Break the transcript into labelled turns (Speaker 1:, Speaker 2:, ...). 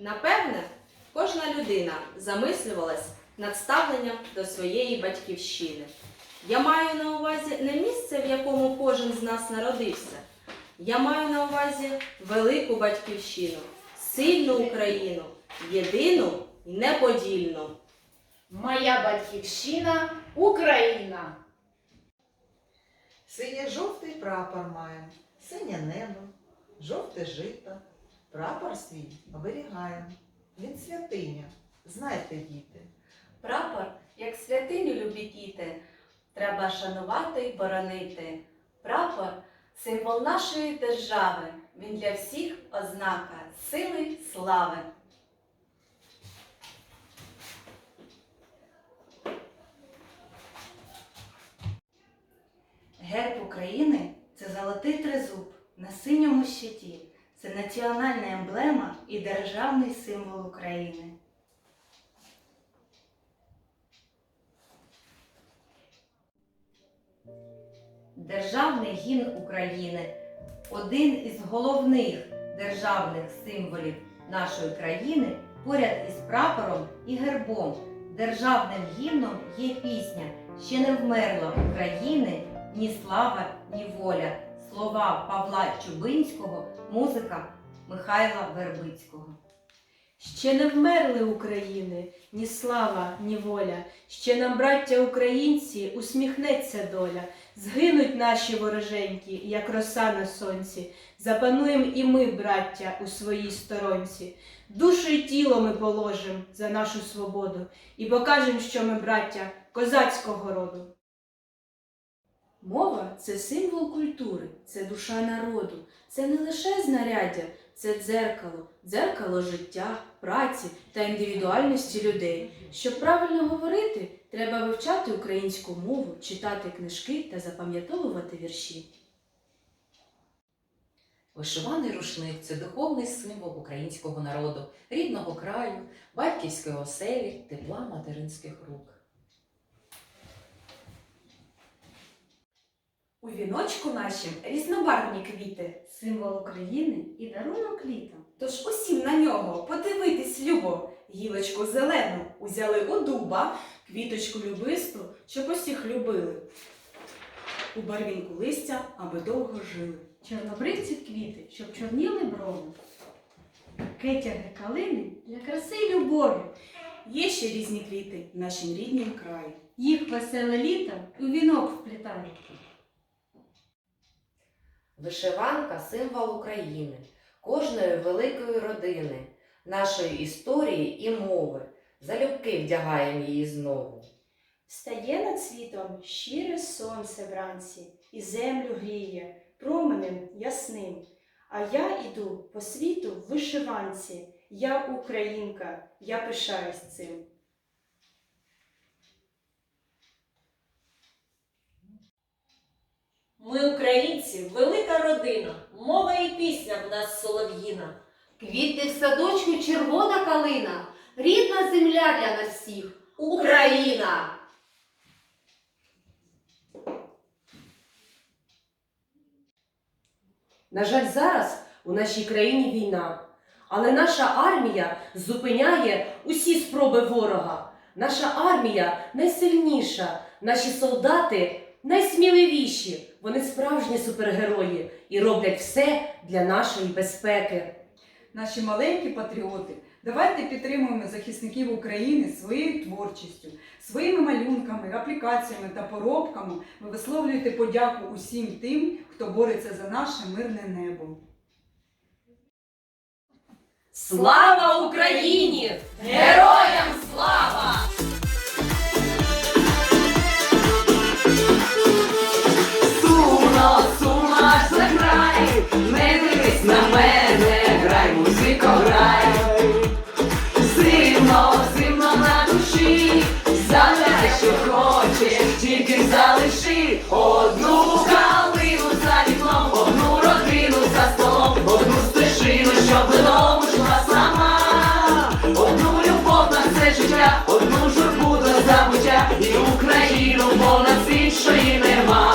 Speaker 1: Напевне, кожна людина замислювалась над ставленням до своєї батьківщини. Я маю на увазі не місце, в якому кожен з нас народився. Я маю на увазі велику батьківщину, сильну Україну, єдину і неподільну.
Speaker 2: Моя батьківщина Україна.
Speaker 3: Синьо-жовтий прапор маєм, синє небо, жовте жито, прапор свій оберігаєм. Він святиня, знайте, діти.
Speaker 4: Прапор, як святиню любі діти, треба шанувати й боронити. Прапор символ нашої держави. Він для всіх ознака сили, слави. Герб України це золотий тризуб на синьому щиті. Це національна емблема і державний символ України. Державний гімн України один із головних державних символів нашої країни поряд із прапором і гербом. Державним гімном є пісня Ще не вмерла України ні слава, ні воля. Слова Павла Чубинського, музика Михайла Вербицького.
Speaker 5: Ще не вмерли України, ні слава, ні воля. Ще нам, браття українці, усміхнеться доля. Згинуть наші вороженькі, як роса на сонці. Запануєм і ми, браття, у своїй сторонці. Душу й тіло ми положим за нашу свободу і покажем, що ми, браття, козацького роду. Мова це символ культури, це душа народу, це не лише знаряддя, це дзеркало, дзеркало життя, праці та індивідуальності людей. Щоб правильно говорити, треба вивчати українську мову, читати книжки та запам'ятовувати вірші.
Speaker 6: Вишиваний рушник це духовний символ українського народу, рідного краю, батьківської оселі, тепла материнських рук.
Speaker 7: У віночку нашім різнобарвні квіти,
Speaker 4: Символ України і дарунок літом.
Speaker 7: тож усім на нього подивитись любо. Гілочку зелену узяли у дуба,
Speaker 5: Квіточку любисту, щоб усіх любили. У барвінку листя, аби довго жили.
Speaker 4: Чорнобривці квіти, щоб чорніли брови. Кетяги калини для краси й любові.
Speaker 5: Є ще різні квіти в нашім ріднім краї.
Speaker 4: Їх веселе літо у вінок вплітає.
Speaker 8: Вишиванка символ України, кожної великої родини, нашої історії і мови. Залюбки вдягаємо її знову.
Speaker 5: Встає над світом щире сонце вранці, і землю гріє променем ясним. А я іду по світу в вишиванці. Я українка, я пишаюсь цим.
Speaker 9: Ми українці, велика родина, мова і пісня в нас солов'їна.
Speaker 2: Квіти в садочку червона калина, рідна земля для нас всіх.
Speaker 9: Україна!
Speaker 10: На жаль, зараз у нашій країні війна, але наша армія зупиняє усі спроби ворога. Наша армія найсильніша, наші солдати найсміливіші. Вони справжні супергерої і роблять все для нашої безпеки.
Speaker 11: наші маленькі патріоти. Давайте підтримуємо захисників України своєю творчістю, своїми малюнками, аплікаціями та поробками. Ви висловлюєте подяку усім тим, хто бореться за наше мирне небо.
Speaker 9: Слава Україні! Героям
Speaker 2: життя і Україну, бо нас іншої нема.